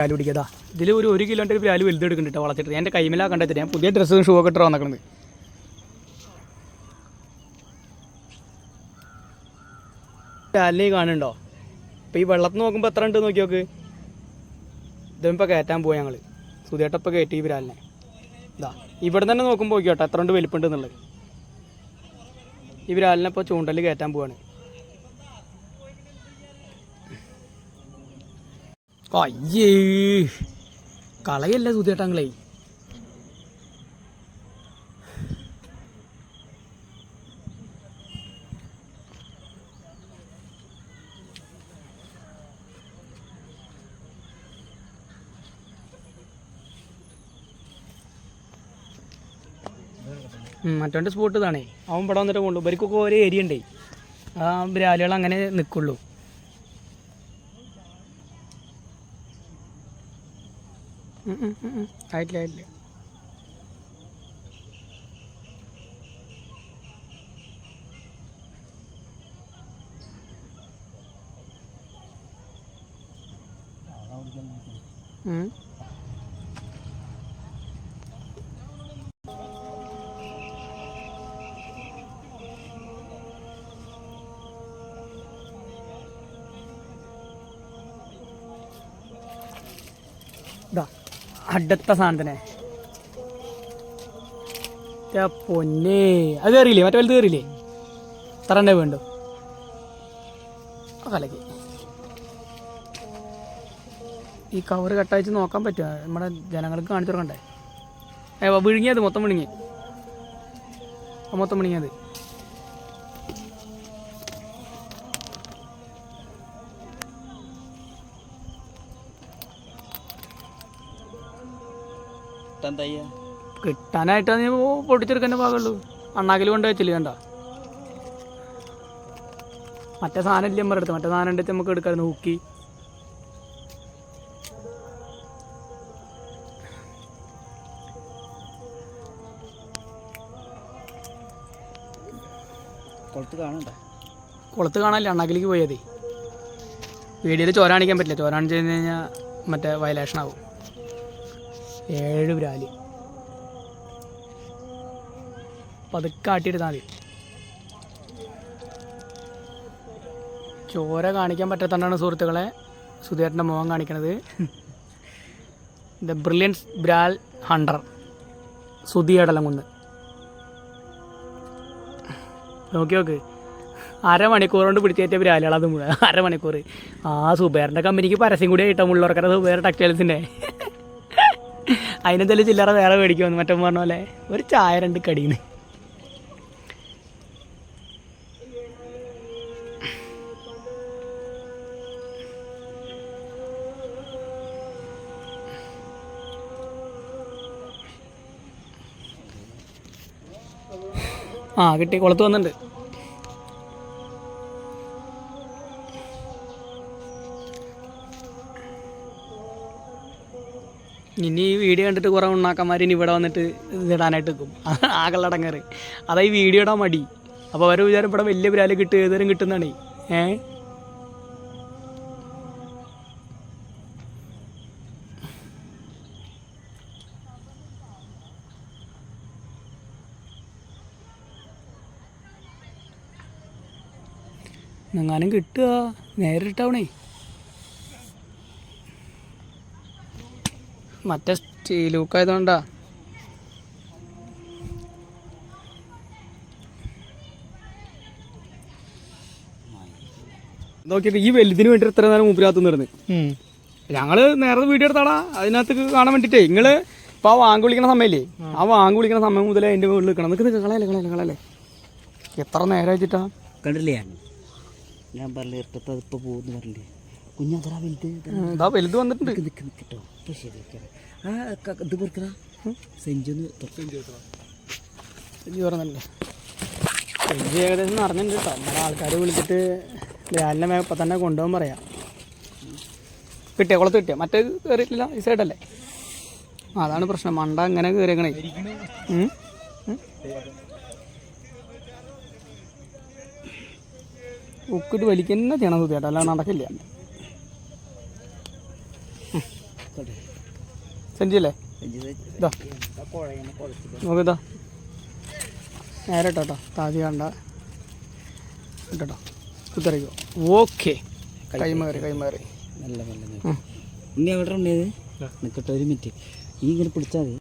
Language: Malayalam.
പാൽ പിടിക്കാതാ ഇതിൽ ഒരു ഒരു കിലോന്റെ ഒരു പാൽ വലുത് എടുക്കുന്നുണ്ട് വളച്ചിട്ട് എന്റെ കൈമിലാ കണ്ടെത്തിട്ട് ഞാൻ പുതിയ ഡ്രസ്സും ഷൂ ഒക്കെ ഇട്ട് വന്നിക്കുന്നത് പാലിനെ കാണുന്നുണ്ടോ? ഇപ്പം ഈ വെള്ളത്തിൽ നോക്കുമ്പോൾ എത്ര ഉണ്ട് നോക്കി നോക്ക്. ഇതിപ്പോൾ കയറ്റാൻ പോയി ഞങ്ങൾ സുധേട്ടപ്പോൾ കയറ്റി ഈ വിരാലിനെ ഇതാ ഇവിടെ തന്നെ നോക്കുമ്പോൾ നോക്കിയോട്ടെ എത്ര ഉണ്ട് വലിപ്പുണ്ട് എന്നുള്ളത്. ഈ ഇപ്പോൾ ചൂണ്ടൽ കയറ്റാൻ പോവാണ്. അയ്യേ. കളയല്ലേ സുധേട്ടങ്ങളെ. മറ്റോന്റെ സ്പോട്ട് ഇതാണേ. അവൻ ഇവിടെ വന്നിട്ട് കൊണ്ടു ഇവർക്കൊക്കെ ഒരേ ഏരിയ ഉണ്ടേ. ആ ബ്രാലുകൾ അങ്ങനെ നിൽക്കുള്ളൂ ആയിട്ടില്ല ആയിട്ടില്ല ഉം. അടുത്ത സാധനത്തിനെ. പൊന്നേ അത് കയറിയില്ലേ? മറ്റേ വലുത് കയറിയില്ലേ? തറണ്ടേ വേണ്ടു. കലക്കി. ഈ കവർ കട്ടയച്ച് നോക്കാൻ പറ്റുമോ? നമ്മുടെ ജനങ്ങൾക്ക് കാണിച്ചു കൊടുക്കണ്ടേ? ഏ വിഴുങ്ങിയത് മൊത്തം വിഴുങ്ങി. മൊത്തം വിഴുങ്ങിയത്. കിട്ടാനായിട്ട് നീ പൊട്ടിച്ചെടുക്കാൻ പാകുള്ളൂ അണ്ണാക്കിൽ കൊണ്ട് വെച്ചില്ല കണ്ട? മറ്റേ സാധനം ഇല്ല നമ്മുടെ അടുത്ത്? മറ്റേ സാധനം ഉണ്ടെങ്കിൽ നമുക്ക് എടുക്കാമായിരുന്നു ഹുക്കി. കുളത്ത് കാണണ്ട? കുളത്ത് കാണാനില്ല അണ്ണാക്കിലേക്ക് പോയതേ വീഡിയോയിൽ ചോര കാണിക്കാൻ പറ്റില്ല. ചോര കാണിച്ചു കഴിഞ്ഞ് കഴിഞ്ഞാൽ മറ്റേ വയലേഷൻ ആവും. ഏഴ് ബ്രാലി പതുക്കെ ആട്ടിയെടുത്താൽ മതി. ചോര കാണിക്കാൻ പറ്റാത്തതാണ് സുഹൃത്തുക്കളെ സുധീരന്റെ മുഖം കാണിക്കണത്. ദ ബ്രില്യൻസ് ബ്രാൽ ഹണ്ടർ. സുധിയടലം അടലങ്കുന്ന് നോക്കി നോക്ക്. അരമണിക്കൂർ കൊണ്ട് പിടിച്ചേറ്റ ബ്രാലുകൾ അത് അരമണിക്കൂർ. ആ സുബേറിന്റെ കമ്പനിക്ക് പരസ്യം കൂടി ആയിട്ടോ മുള്ളവർക്കര സുബേർ ടെക്സ്റ്റൈൽസിന്റെ അതിനെന്തായാലും ചില്ലറ വേറെ മേടിക്കുമെന്ന് മറ്റേ പറഞ്ഞ പോലെ ഒരു ചായ രണ്ട് കടിയുന്നു ആ കിട്ടി. കുളത്ത് വന്നിട്ടുണ്ട്. ഇനി ഈ വീഡിയോ കണ്ടിട്ട് കുറേ ഉണ്ണാക്കന്മാർ ഇനി ഇവിടെ വന്നിട്ട് ഇതിടാനായിട്ട് നിൽക്കും ആകെള്ളടങ്ങറ് അതാ ഈ വീഡിയോ മടി. അപ്പോൾ അവരെ വിചാരം ഇവിടെ വലിയ പ്രാൽ കിട്ടും ഏതുതരം കിട്ടുന്നതാണ്. ഏ? എങ്ങാനും കിട്ടുക നേരിട്ടാവണേ. മറ്റേ സ്റ്റീൽ ഹുക്കായതുകൊണ്ടാ. നോക്കിയൊക്കെ ഈ വലുതിന് വേണ്ടി ഇത്ര നേരം മൂപ്പിനകത്ത് നിന്ന് ഞങ്ങൾ നേരത്തെ വീഡിയോ എടുത്താടാ അതിനകത്ത് കാണാൻ വേണ്ടിട്ടേ നിങ്ങൾ ഇപ്പൊ ആ വാങ്ങി വിളിക്കണ സമയല്ലേ? ആ. വാങ്ങി വിളിക്കണ സമയം മുതലേ അതിന്റെ മുകളിൽ നിൽക്കണം. നിൽക്കുന്നത് കളയല്ലേ കളയല്ലേ കളയല്ലേ? എത്ര നേരം വെച്ചിട്ടാ കണ്ടില്ലേ ഞാൻ? പറഞ്ഞു ഇപ്പൊ പോകുന്നു പറഞ്ഞില്ലേ? കുഞ്ഞതറ വലുത്. എന്താ വലുത് വന്നിട്ടുണ്ട്. നിൽക്ക് നിൽക്കട്ടോ ഇപ്പൊ ശരിയാക്കാം ആ ക- ഇത് പെറുക്കടാ സെഞ്ചൊന്ന് തുറച്ചു ഇജ്ജ് പറഞ്ഞല്ലേ ഇജ്ജ് ഏകദേശം നിറഞ്ഞിട്ടുണ്ട് കേട്ടോ നമ്മുടെ ആൾക്കാർ വിളിച്ചിട്ട് ലാലിനെ മേ ഇപ്പം തന്നെ കൊണ്ടുപോകാൻ പറയാം. കിട്ടിയ? കുളത്ത് കിട്ടിയ? മറ്റേ കയറിയിട്ടില്ല ഈ സൈഡല്ലേ അതാണ് പ്രശ്നം. മണ്ട അങ്ങനെ കയറിയേക്കണേ? ഉം? ഉക്കിട്ട് വലിക്കുന്ന ചെയ്യണം തൂത്തിയാട്ടോ അല്ലാതെ നടക്കില്ല. സെഞ്ചിയല്ലേ? ഇതാ നോക്കിതാ നേരെ ഇട്ടോ താജി കണ്ട. ഇട്ടോ കുത്തറിക്കോ ഓക്കെ. കൈമാറി കൈമാറി. നല്ല നല്ല. ഇനി എവിടെ ഉണ്ടായത് നിൽക്കട്ടെ ഒരു മിനിറ്റ്. ഈ ഇങ്ങനെ പിടിച്ചാൽ മതി.